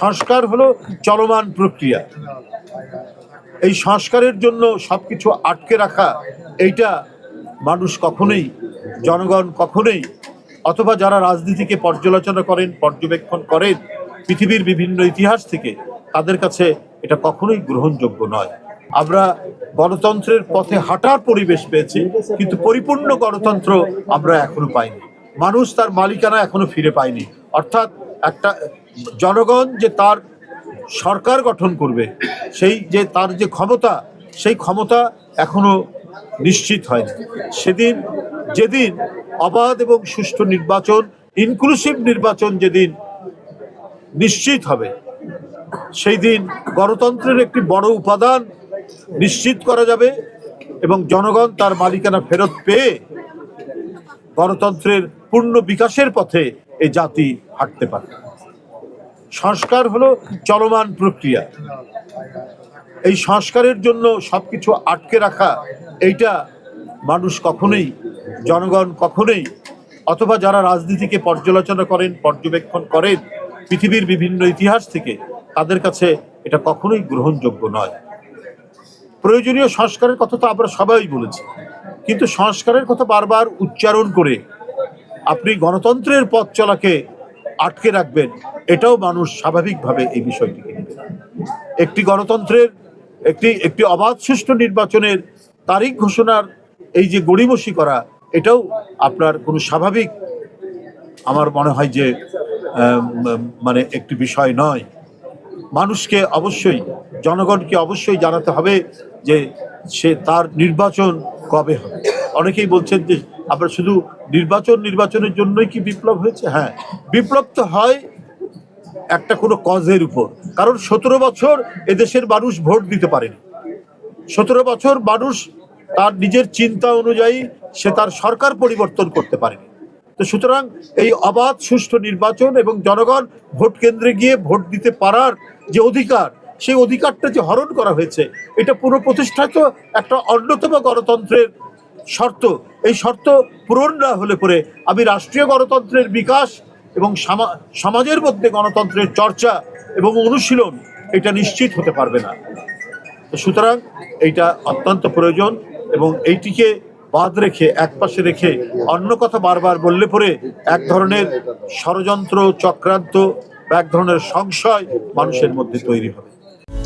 সংস্কার হলো চলমান প্রক্রিয়া। এই সংস্কারের জন্য সবকিছু আটকে রাখা, এইটা মানুষ কখনোই, জনগণ কখনোই, অথবা যারা রাজনীতিকে পর্যালোচনা করেন, পর্যবেক্ষণ করেন, পৃথিবীর বিভিন্ন ইতিহাস থেকে, তাদের কাছে এটা কখনোই গ্রহণযোগ্য নয়। আমরা গণতন্ত্রের পথে হাঁটার পরিবেশ পেয়েছি, কিন্তু পরিপূর্ণ গণতন্ত্র আমরা এখনও পাইনি। মানুষ তার মালিকানা এখনও ফিরে পায়নি। অর্থাৎ একটা জনগণ যে তার সরকার গঠন করবে, সেই যে তার যে ক্ষমতা, সেই ক্ষমতা এখনও নিশ্চিত হয়নি। সেদিন, যেদিন অবাধ এবং সুষ্ঠু নির্বাচন ইনক্লুসিভ নির্বাচন যেদিন নিশ্চিত হবে, সেই দিন গণতন্ত্রের একটি বড় উপাদান নিশ্চিত করা যাবে এবং জনগণ তার মালিকানা ফেরত পেয়ে গণতন্ত্রের পূর্ণ বিকাশের পথে এই জাতি হাঁটতে পারে। সংস্কার হলো চলমান প্রক্রিয়া। এই সংস্কারের জন্য সবকিছু আটকে রাখা, এইটা মানুষ কখনোই, জনগণ কখনোই, অথবা যারা রাজনীতিকে পর্যালোচনা করেন, পর্যবেক্ষণ করেন, পৃথিবীর বিভিন্ন ইতিহাস থেকে, তাদের কাছে এটা কখনোই গ্রহণযোগ্য নয়। প্রয়োজনীয় সংস্কারের কথা তো আমরা সবাই বলেছি। কিন্তু সংস্কারের কথা বারবার উচ্চারণ করে আপনি গণতন্ত্রের পথ চলাকে আটকে রাখবেন, এটাও মানুষ স্বাভাবিকভাবে এই বিষয়টিকে নেবে। একটি গণতন্ত্রের, একটি একটি অবাধ সুষ্ঠু নির্বাচনের তারিখ ঘোষণার এই যে গড়িমসি করা, এটাও আপনার কোনো স্বাভাবিক আমার মনে হয় যে মানে একটি বিষয় নয়। মানুষকে অবশ্যই, জনগণকে অবশ্যই জানাতে হবে যে সে তার নির্বাচন কবে হবে? অনেকেই বলছেন যে আমরা শুধু নির্বাচন, নির্বাচনের জন্যই কি বিপ্লব হয়েছে? হ্যাঁ বিপ্লব তো হয় একটা কোনো কজের উপর। কারণ সতেরো বছর এদেশের মানুষ ভোট দিতে পারেনি। সতেরো বছর মানুষ তার নিজের চিন্তা অনুযায়ী সে তার সরকার পরিবর্তন করতে পারেনি। তো সুতরাং এই অবাধ, সুষ্ঠু নির্বাচন এবং জনগণ ভোট কেন্দ্রে গিয়ে ভোট দিতে পারার যে অধিকার সেই অধিকারটা যে হরণ করা হয়েছে, এটা পুরো প্রতিষ্ঠাত একটা অন্যতম গণতন্ত্রের শর্ত। এই শর্ত পূরণ না হলে পরে আমি রাষ্ট্রীয় গণতন্ত্রের বিকাশ এবং সামা- সমাজের মধ্যে গণতন্ত্রের চর্চা এবং অনুশীলন, এটা নিশ্চিত হতে পারবে না। সুতরাং এইটা অত্যন্ত প্রয়োজন এবং এইটিকে বাদ রেখে একপাশে রেখে অন্য কথা বারবার বললে পরে এক ধরনের ষড়যন্ত্র, চক্রান্ত বা এক ধরনের সংশয় মানুষের মধ্যে তৈরি হবে।